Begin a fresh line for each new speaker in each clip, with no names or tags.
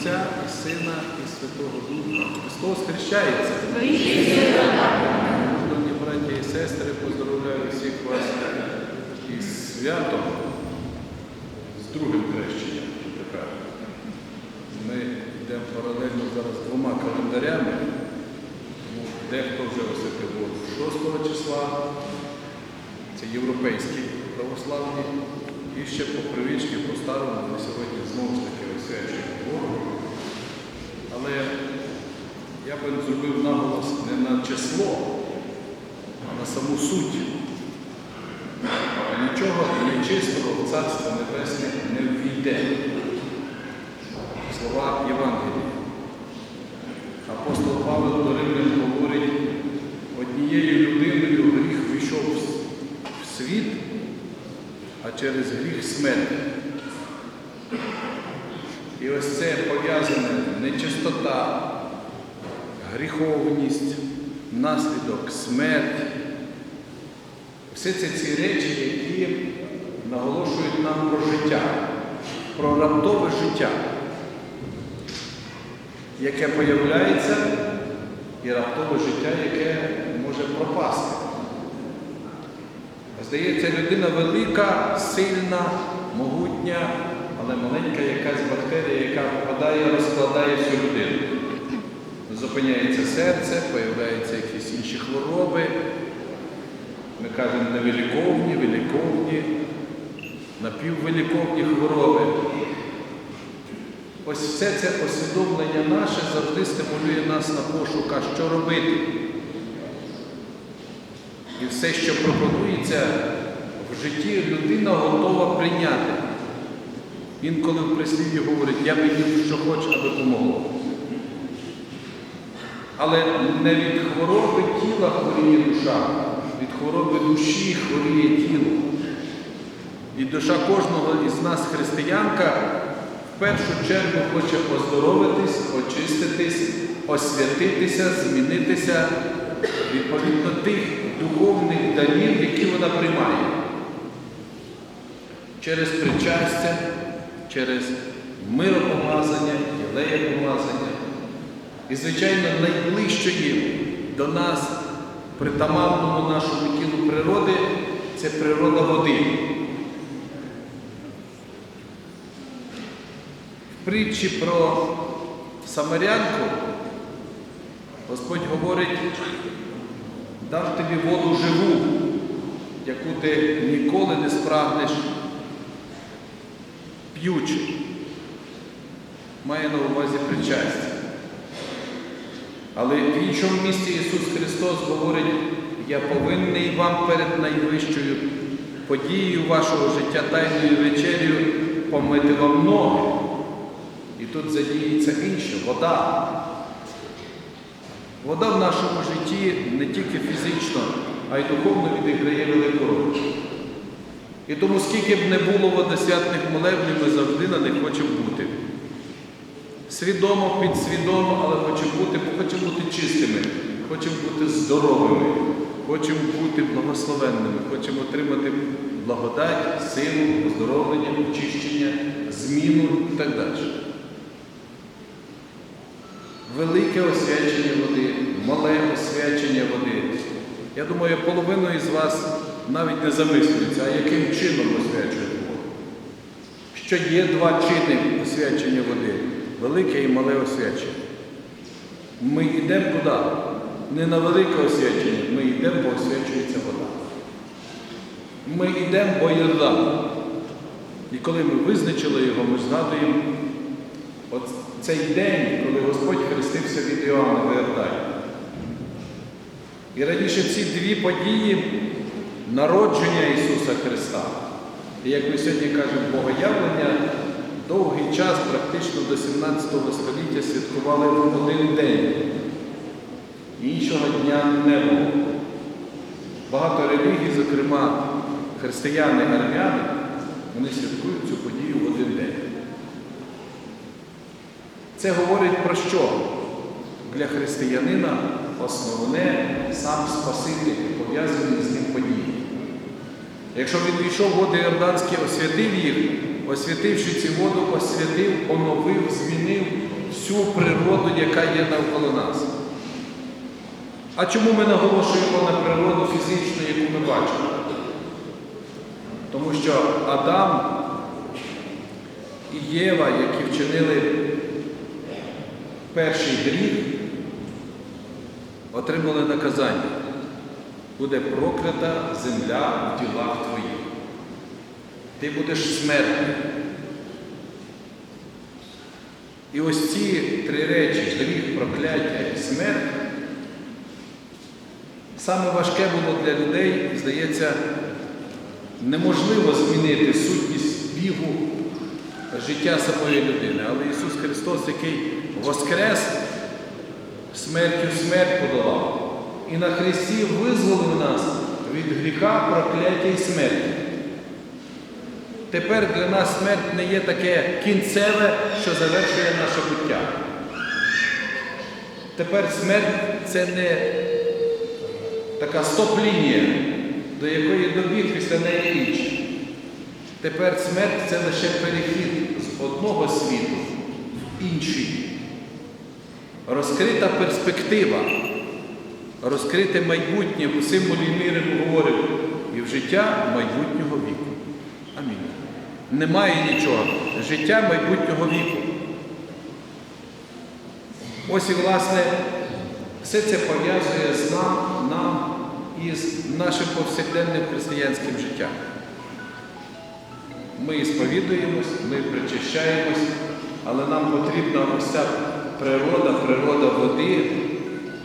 Отця і Сина і Святого Духа. Христос хрещається. Шановні браті і сестри, поздоровляю всіх вас із святом, з другим хрещенням. Ми йдемо паралельно зараз двома календарями. Тому Дехто вже от 6 числа, це європейські православні, і ще по привичці, по-старому, ми сьогодні знову ж таки освячуємо Богу. Але я би зробив наголос не на число, а на саму суть. Нічого нечистого в Царство Небесне не ввійде. Слова Євангелія. Апостол Павло до Римлян говорить, однією людиною гріх вийшов в світ, а через гріх смерть. І ось це пов'язане нечистота, гріховність, наслідок, смерть. Все це ці речі, які наголошують нам про життя, про раптове життя, яке появляється, і раптове життя, яке може пропасти. Здається, людина велика, сильна, могутня, але маленька якась бактерія, яка впадає, розкладає всю людину. Зупиняється серце, появляються якісь інші хвороби. Ми кажемо невиліковні, виліковні, напіввиліковні хвороби. Ось все це усвідомлення наше завжди стимулює нас на пошук, а що робити. І все, що пропонується в житті, людина готова прийняти. Інколи в прислів'ї говорить, я би їм що хоч, аби помогло. Але не від хвороби тіла хворіє душа, від хвороби душі хворіє тіло. І душа кожного із нас, християнка, в першу чергу хоче оздоровитись, очиститись, освятитися, змінитися відповідно тих духовних дарів, які вона приймає. Через причастя, через миропомазання, єлеєпомазання. І, звичайно, найближчої до нас, притаманному нашому тілу природи, це природа води. В притчі про Самарянку Господь говорить, дам тобі воду живу, яку ти ніколи не спрагнеш п'ючи. Має на увазі причастя. Але в іншому місці Ісус Христос говорить, я повинний вам перед найвищою подією вашого життя тайною вечерю помити вам ноги. І тут задіється інше вода. Вода в нашому житті не тільки фізично, а й духовно відіграє велику роль. І тому, скільки б не було водосвятних молебнів, ми завжди на них хочемо бути. Свідомо, підсвідомо, але хочемо бути, хочемо бути чистими, хочемо бути здоровими, хочемо бути благословенними, хочемо отримати благодать, силу, оздоровлення, очищення, зміну і так далі. Велике освячення води, мале освячення води. Я думаю, половину із вас навіть не замислюється, а яким чином освячують воду. Що є два чини освячення води велике і мале освячення. Ми йдемо куди? Не на велике освячення, ми йдемо, бо освячується вода. Ми йдемо, бо Йордан. І коли ми визначили його, ми згадуємо от цей день, коли Господь хрестився від Іоанна в Йордані. І раніше ці дві події народження Ісуса Христа. І як ми сьогодні кажемо, Богоявлення довгий час, практично до 17 століття, святкували в один день. Іншого дня не було. Багато релігій, зокрема християни армяни, вони святкують цю подію в один день. Це говорить про що? Для християнина основне сам Спаситель пов'язаний з ним події. Якщо він війшов води Йорданські, освятив їх, освятивши цю воду, освятив, оновив, змінив всю природу, яка є навколо нас. А чому ми наголошуємо на природу фізичну, яку ми бачимо? Тому що Адам і Єва, які вчинили перший гріх, отримали наказання. Буде проклята земля в ділах твоїх. Ти будеш смертний. І ось ці три речі гріх, прокляття і смерть. Саме важке було для людей, здається, неможливо змінити сутність бігу життя самої людини. Але Ісус Христос, який воскрес, смертю смерть подолав. І на Христі визволив нас від гріха, прокляття і смерті. Тепер для нас смерть не є таке кінцеве, що завершує наше буття. Тепер смерть це не така стоп-лінія, до якої добіг після неї інший. Тепер смерть це лише перехід з одного світу в інший. Розкрита перспектива, розкрите майбутнє у символі міри говорив і в життя майбутнього віку. Амінь. Немає нічого. Життя майбутнього віку. Ось і власне все це пов'язує з нам, нам і з нашим повсякденним християнським життям. Ми сповідуємось, ми причащаємось, але нам потрібна ось ця природа, природа води,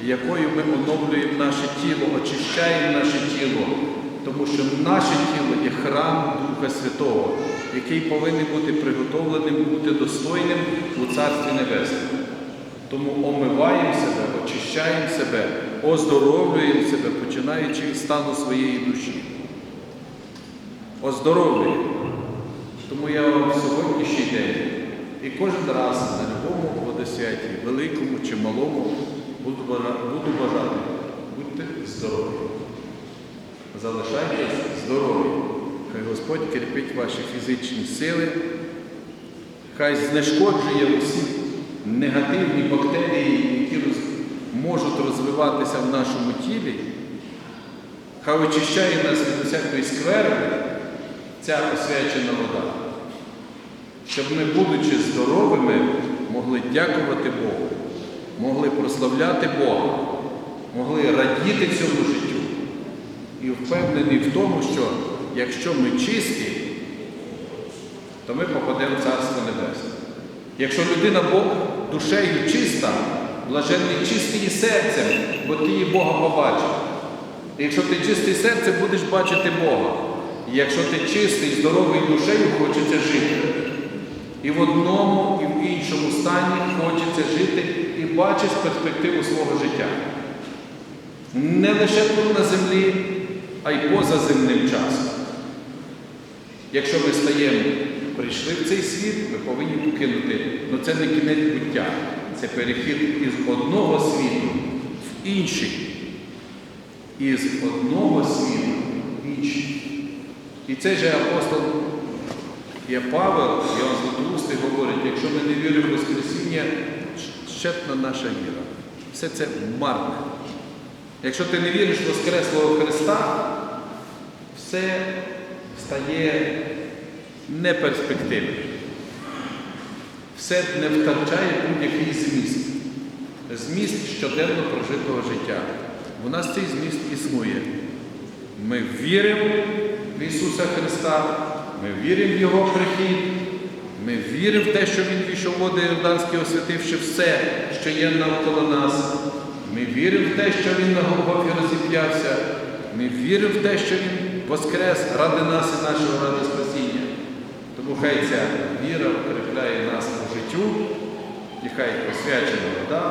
якою ми оновлюємо наше тіло, очищаємо наше тіло, тому що наше тіло є храм Духа Святого, який повинен бути приготовленим, бути достойним у Царстві Небесному. Тому омиваємо себе, очищаємо себе, оздоровлюємо себе, починаючи від стану своєї душі. Оздоровлюємо. Тому я вам сьогоднішній день і кожен раз на любому водосвяті, великому чи малому, буду бажати, будьте здорові. Залишайтесь здорові. Хай Господь кріпить ваші фізичні сили, хай знешкоджує усі негативні бактерії, які роз, можуть розвиватися в нашому тілі, хай очищає нас від усякої скверни. Ця освячена вода, щоб ми, будучи здоровими, могли дякувати Богу, прославляти Бога, могли радіти цьому життю і впевнені в тому, що якщо ми чисті, то ми попадемо в Царство Небесне. Якщо людина Бог душею чиста, блаженний чистий серцем, бо ти її Бога побачив. І якщо ти чистий серцем, будеш бачити Бога. І якщо ти чистий, здоровий душею, хочеться жити. І в одному, і в іншому стані хочеться жити і бачити перспективу свого життя. Не лише тут на землі, а й поза земним часом. Якщо ми стаємо, прийшли в цей світ, ми повинні покинути. Ну це не кінець буття, це перехід із одного світу в інший. Із одного світу в інший. І цей же апостол є Павел, Іоанн Златоустий говорить, якщо ми не віримо в Воскресіння, щепна наша віра. Все це марне. Якщо ти не віриш в Воскреслого Христа, все стає неперспективним. Все не втрачає будь-який зміст. Зміст щоденно прожитого життя. У нас цей зміст існує. Ми віримо в Ісуса Христа, ми віримо в Його прихід, ми віримо в те, що Він війшов води Йорданські, освятивши все, що є навколо нас. Ми віримо в те, що Він на Голгофі розіп'явся. Ми віримо в те, що Він воскрес ради нас і нашого ради спасіння. Тому хай ця віра укріпляє нас по життю, і хай освячена вода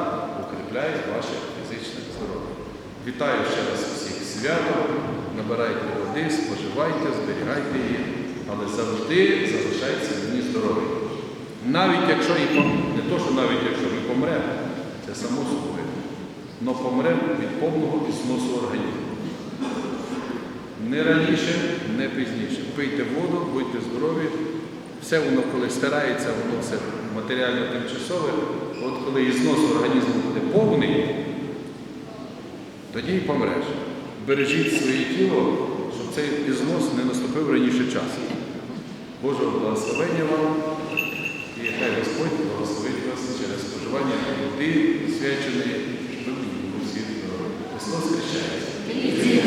укріпляє ваше фізичне здоров'я. Вітаю ще раз всіх свято, набирайте води, споживайте, зберігайте її, але завжди залишайтеся мені здорові. Навіть якщо і пом- не то, що навіть якщо ми помремо, це само собою, але помремо від повного існосу організму. Не раніше, не пізніше. Пийте воду, будьте здорові. Все воно коли стирається, воно все матеріально тимчасове. От коли ізнос організму буде повний, тоді й помреш. Бережіть своє тіло, цей ізнос не наступив раніше часу. Божого благословення вам і хай Господь благословить вас через споживання води, свяченої, щоб були всі здорові. Христос хрещається.